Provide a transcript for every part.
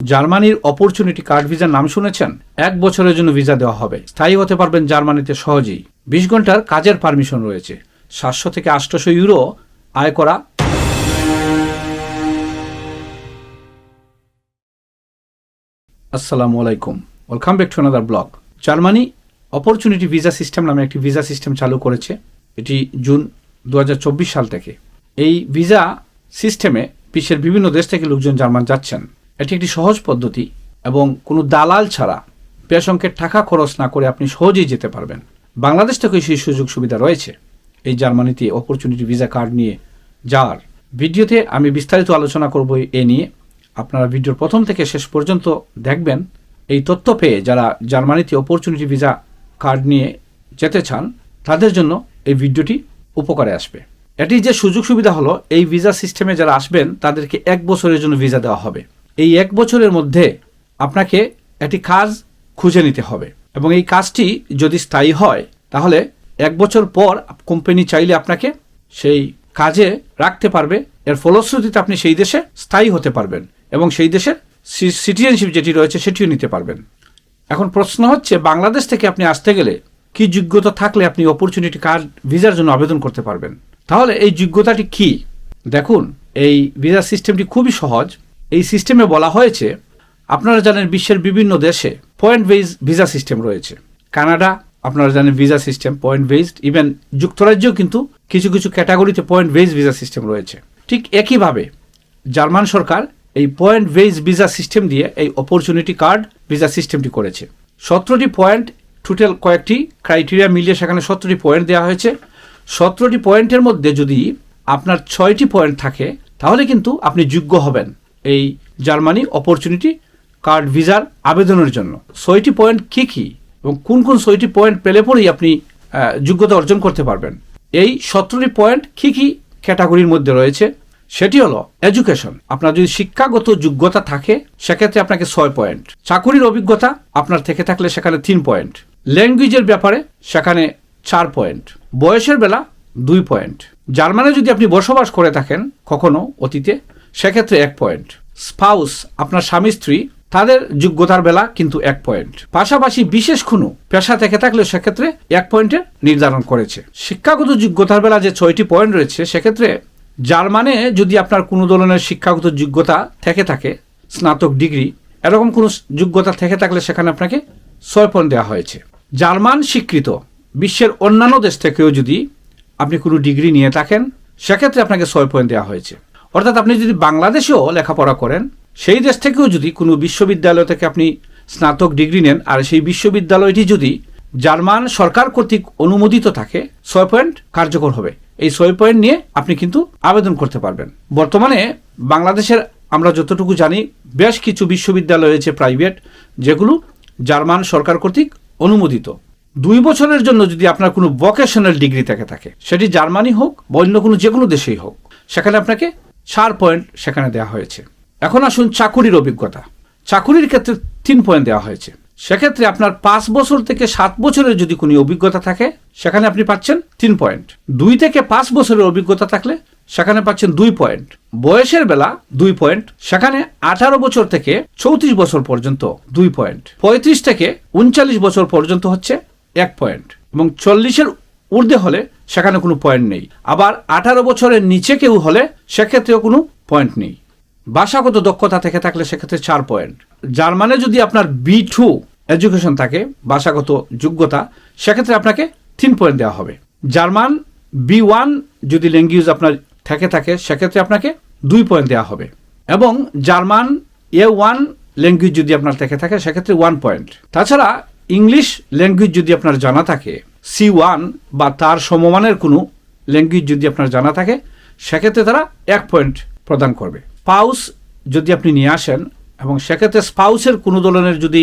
জার্মানির opportunity card ভিসার নাম শুনেছেন? এক বছরের জন্য ভিসা দেওয়া হবে। স্থায়ী হতে পারবেন জার্মানিতে সহজেই। বিশ ঘণ্টার কাজের পারমিশন রয়েছে। সাতশো থেকে আটশোশো ইউরো আয় করা। আসসালামু আলাইকুম। Welcome back to another blog. Germany opportunity visa system নামে একটি ভিসা সিস্টেম চালু করেছে। এটি জুন দু হাজার চব্বিশ সাল থেকে। এই ভিসা সিস্টেমে বিশ্বের বিভিন্ন দেশ থেকে লোকজন জার্মান যাচ্ছেন। এটি একটি সহজ পদ্ধতি এবং কোনো দালাল ছাড়া বেশ অঙ্কের টাকা খরচ না করে আপনি সহজেই যেতে পারবেন। বাংলাদেশ থেকেও সেই সুযোগ সুবিধা রয়েছে। এই জার্মানিতে অপরচুনিটি ভিসা কার্ড নিয়ে যাওয়ার ভিডিওতে আমি বিস্তারিত আলোচনা করব এ নিয়ে। আপনারা ভিডিওর প্রথম থেকে শেষ পর্যন্ত দেখবেন এই তথ্য পেয়ে যারা জার্মানিতে অপরচুনিটি ভিসা কার্ড নিয়ে যেতে চান, তাদের জন্য এই ভিডিওটি উপকারে আসবে। এটি যে সুযোগ সুবিধা হলো, এই ভিসা সিস্টেমে যারা আসবেন, তাদেরকে এক বছরের জন্য ভিসা দেওয়া হবে। এই এক বছরের মধ্যে আপনাকে একটি কাজ খুঁজে নিতে হবে। এবং এই কাজটি যদি স্থায়ী হয়, তাহলে এক বছর পর কোম্পানি চাইলে আপনাকে সেই কাজে রাখতে পারবে। এর ফলশ্রুতিতে আপনি সেই দেশে স্থায়ী হতে পারবেন এবং সেই দেশের সিটিজেনশিপ যেটি রয়েছে, সেটিও নিতে পারবেন। এখন প্রশ্ন হচ্ছে, বাংলাদেশ থেকে আপনি আসতে গেলে কি যোগ্যতা থাকলে আপনি অপরচুনিটি কার্ড ভিসার জন্য আবেদন করতে পারবেন? তাহলে এই যোগ্যতাটি কি? দেখুন, এই ভিসা সিস্টেমটি খুবই সহজ। এই সিস্টেমে বলা হয়েছে, আপনারা জানেন বিশ্বের বিভিন্ন দেশে পয়েন্ট বেজ ভিসা সিস্টেম রয়েছে। কানাডা, আপনারা জানেন visa system point based even যুক্তরাজ্যেও কিন্তু কিছু কিছু ক্যাটাগরিতে পয়েন্ট বেজ ভিসা সিস্টেম রয়েছে। ঠিক একইভাবে জার্মান সরকার এই পয়েন্ট বেজ ভিসা সিস্টেম দিয়ে এই অপরচুনিটি কার্ড ভিসা সিস্টেমটি করেছে। সতেরোটি পয়েন্ট টোটাল কয়েকটি ক্রাইটেরিয়া মিলিয়ে সেখানে সতেরোটি পয়েন্ট দেওয়া হয়েছে। সতেরোটি পয়েন্টের মধ্যে যদি আপনার ছয়টি পয়েন্ট থাকে, তাহলে কিন্তু আপনি যোগ্য হবেন। এই জার্মানি অপরচুনিটি কার্ড ভিসার আবেদনের জন্য। ছয়টি পয়েন্ট কী কী এবং কোন কোন ছয়টি পয়েন্ট পেলে পরেই আপনি যোগ্যতা অর্জন করতে পারবেন। এই সতেরোটি পয়েন্ট কী কী ক্যাটাগরির মধ্যে রয়েছে? সেটি হলো এডুকেশন আপনার যদি শিক্ষাগত যোগ্যতা থাকে, সেক্ষেত্রে আপনাকে ছয় পয়েন্ট চাকুরির অভিজ্ঞতা আপনার থেকে থাকলে সেখানে তিন পয়েন্ট ল্যাঙ্গুয়েজের ব্যাপারে সেখানে চার পয়েন্ট বয়সের বেলা দুই পয়েন্ট জার্মানে যদি আপনি বসবাস করে থাকেন, কখনো অতীতে সেক্ষেত্রে এক পয়েন্ট স্পাউস, আপনার স্বামী স্ত্রী, তাদের যোগ্যতার বেলা কিন্তু এক পয়েন্ট পাশাপাশি বিশেষ কোনো পেশা থেকে থাকলে সেক্ষেত্রে এক পয়েন্টের নির্ধারণ করেছে। শিক্ষাগত যোগ্যতার বেলা যে ছয়টি পয়েন্ট রয়েছে, সেক্ষেত্রে জার্মানে যদি আপনার কোনো ধরনের শিক্ষাগত যোগ্যতা থেকে থাকে, স্নাতক ডিগ্রি, এরকম কোনো যোগ্যতা থেকে থাকলে সেখানে আপনাকে ছয় পয়েন্ট দেওয়া হয়েছে। জার্মান স্বীকৃত, বিশ্বের অন্যান্য দেশ থেকেও যদি আপনি কোনো ডিগ্রি নিয়ে থাকেন, সেক্ষেত্রে আপনাকে ছয় পয়েন্ট দেওয়া হয়েছে। অর্থাৎ আপনি যদি বাংলাদেশেও লেখাপড়া করেন, সেই দেশ থেকেও যদি কোনো বিশ্ববিদ্যালয় থেকে আপনি স্নাতক ডিগ্রি নেন, আর সেই বিশ্ববিদ্যালয়টি যদি জার্মান সরকার কর্তৃক অনুমোদিত থাকে, ছয় পয়েন্ট কার্যকর হবে। এই ছয় পয়েন্ট নিয়ে আপনি কিন্তু আবেদন করতে পারবেন। বর্তমানে বাংলাদেশের আমরা যতটুকু জানি, বেশ কিছু বিশ্ববিদ্যালয় রয়েছে প্রাইভেট, যেগুলো জার্মান সরকার কর্তৃক অনুমোদিত। দুই বছরের জন্য যদি আপনার কোনো ভোকেশনাল ডিগ্রি থেকে থাকে, সেটি জার্মানি হোক বা অন্য কোনো যে কোনো দেশেই হোক, সেখানে আপনাকে চার পয়েন্ট সেখানে দেওয়া হয়েছে। এখন আসুন চাকুরির অভিজ্ঞতা। চাকুরির ক্ষেত্রে তিন পয়েন্ট দেওয়া হয়েছে। সেক্ষেত্রে আপনার পাঁচ বছর থেকে সাত বছরের যদি কোনো অভিজ্ঞতা থাকে, সেখানে আপনি পাচ্ছেন তিন পয়েন্ট। দুই থেকে পাঁচ বছরের অভিজ্ঞতা থাকলে, সেখানে পাচ্ছেন দুই পয়েন্ট। বয়সের বেলা দুই পয়েন্ট, সেখানে আঠারো বছর থেকে চৌত্রিশ বছর পর্যন্ত দুই পয়েন্ট। পঁয়ত্রিশ থেকে উনচাল্লিশ বছর পর্যন্ত হচ্ছে এক পয়েন্ট এবং চল্লিশের ঊর্ধ্বে হলে সেখানে কোনো পয়েন্ট নেই। আবার আঠারো বছরের নিচে কেউ হলে সেক্ষেত্রেও কোনো পয়েন্ট নেই। ভাষাগত দক্ষতা থেকে থাকলে সেক্ষেত্রে চার পয়েন্ট জার্মানে যদি আপনার বি টু এডুকেশন থাকে, ভাষাগত যোগ্যতা, সেক্ষেত্রে আপনাকে তিন পয়েন্ট দেওয়া হবে। জার্মান বি ওয়ান যদি ল্যাঙ্গুয়েজ আপনার থেকে থাকে, সেক্ষেত্রে আপনাকে দুই পয়েন্ট দেওয়া হবে। এবং জার্মান এ ওয়ান ল্যাঙ্গুয়েজ যদি আপনার থেকে থাকে, সেক্ষেত্রে ওয়ান পয়েন্ট তাছাড়া ইংলিশ ল্যাঙ্গুয়েজ যদি আপনার জানা থাকে সি ওয়ান বা তার সমমানের কোনো ল্যাঙ্গুয়েজ যদি আপনার জানা থাকে, সেক্ষেত্রে তারা এক পয়েন্ট প্রদান করবে। স্পাউস যদি আপনি নিয়ে আসেন এবং সেক্ষেত্রে স্পাউসের কোনো ধরনের যদি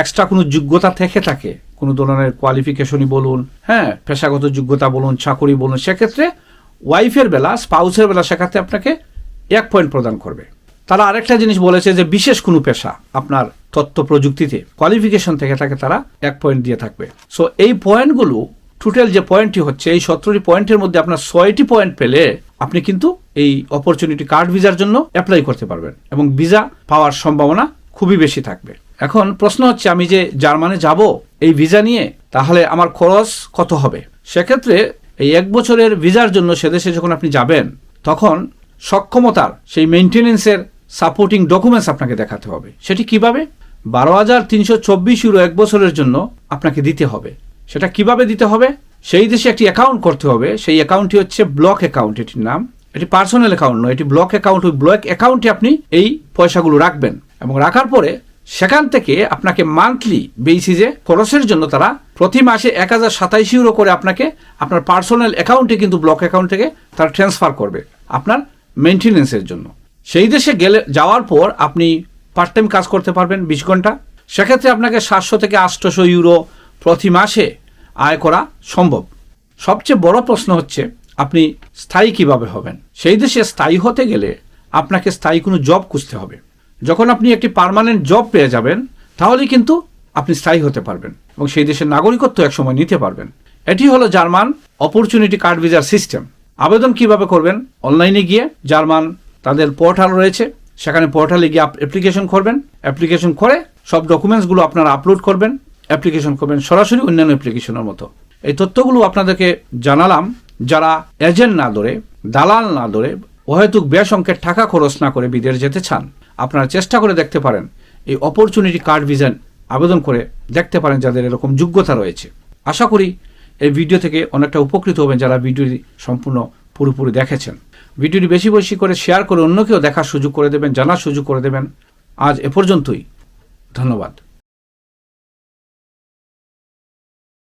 এক্সট্রা কোনো যোগ্যতা থেকে থাকে, কোনো ধরনের কোয়ালিফিকেশনই বলুন হ্যাঁ পেশাগত যোগ্যতা বলুন, চাকরি বলুন, সেক্ষেত্রে ওয়াইফের বেলা স্পাউসের বেলা সেক্ষেত্রে আপনাকে এক পয়েন্ট প্রদান করবে। তারা আরেকটা জিনিস বলেছে যে বিশেষ কোনো পেশা আপনার তথ্য প্রযুক্তিতে কোয়ালিফিকেশন থেকে থাকে তারা এক পয়েন্ট দিয়ে থাকবে। সো এই পয়েন্টগুলো টোটাল যে পয়েন্টটি হচ্ছে, এই সতেরোটি পয়েন্টের মধ্যে আপনার ছয়টি পয়েন্ট পেলে আপনি কিন্তু এই অপরচুনিটি কার্ড ভিসার জন্য অ্যাপ্লাই করতে পারবেন এবং ভিসা পাওয়ার সম্ভাবনা খুবই বেশি থাকবে। এখন প্রশ্ন হচ্ছে, আমি যে জার্মানে যাব এই ভিসা নিয়ে, তাহলে আমার খরচ কত হবে? সেক্ষেত্রে এই এক বছরের ভিসার জন্য সে দেশে যখন আপনি যাবেন, তখন সক্ষমতার, সেই মেনটেনেন্সের সাপোর্টিং ডকুমেন্টস আপনাকে দেখাতে হবে। সেটি কীভাবে? বারো হাজার তিনশো চব্বিশ ইউরো এক বছরের জন্য আপনাকে দিতে হবে। সেটা কীভাবে দিতে হবে? সেই দেশে একটি অ্যাকাউন্ট করতে হবে। সেই অ্যাকাউন্টটি হচ্ছে ব্লক অ্যাকাউন্ট এটির নাম। এটি পার্সোনাল অ্যাকাউন্ট নয়, এটি ব্লক অ্যাকাউন্ট ওই ব্লক অ্যাকাউন্টে আপনি এই পয়সাগুলো রাখবেন। এবং রাখার পরে সেখান থেকে আপনাকে মান্থলি বেসিসে খরচের জন্য তারা প্রতি মাসে এক হাজার সাতাইশ ইউরো করে আপনাকে আপনার পার্সোনাল অ্যাকাউন্টে কিন্তু ব্লক অ্যাকাউন্ট থেকে তারা ট্রান্সফার করবে আপনার মেনটেনেন্সের জন্য। সেই দেশে গেলে, যাওয়ার পর আপনি পার্ট টাইম কাজ করতে পারবেন বিশ ঘণ্টা। সেক্ষেত্রে আপনাকে সাতশো থেকে আটশোশো ইউরো প্রতি মাসে আয় করা সম্ভব। সবচেয়ে বড় প্রশ্ন হচ্ছে, আপনি স্থায়ী কীভাবে হবেন? সেই দেশে স্থায়ী হতে গেলে আপনাকে স্থায়ী কোনো জব খুঁজতে হবে। যখন আপনি একটি পার্মানেন্ট জব পেয়ে যাবেন, তাহলেই কিন্তু আপনি স্থায়ী হতে পারবেন এবং সেই দেশের নাগরিকত্ব একসময় নিতে পারবেন। এটি হলো জার্মান অপরচুনিটি কার্ড ভিজার সিস্টেম আবেদন কীভাবে করবেন? অনলাইনে গিয়ে জার্মান তাদের পোর্টাল রয়েছে। সেখানে পোর্টালে গিয়ে অ্যাপ্লিকেশন করবেন। অ্যাপ্লিকেশন করে সব ডকুমেন্টসগুলো আপনারা আপলোড করবেন। অ্যাপ্লিকেশন করবেন সরাসরি অন্যান্য অ্যাপ্লিকেশনের মতো। এই তথ্যগুলো আপনাদেরকে জানালাম। যারা এজেন্ট না ধরে, দালাল না ধরে, অহেতুক ব্যয় অঙ্কের টাকা খরচ না করে বিদেশ যেতে চান, আপনারা চেষ্টা করে দেখতে পারেন। এই অপরচুনিটি কার্ড ভিজন আবেদন করে দেখতে পারেন যাদের এরকম যোগ্যতা রয়েছে। আশা করি এই ভিডিও থেকে অনেকটা উপকৃত হবেন যারা ভিডিওটি সম্পূর্ণ পুরোপুরি দেখেছেন। ভিডিওটি বেশি বেশি করে শেয়ার করে অন্যকেও দেখার সুযোগ করে দেবেন, জানার সুযোগ করে দেবেন। আজ এ পর্যন্তই। ধন্যবাদ।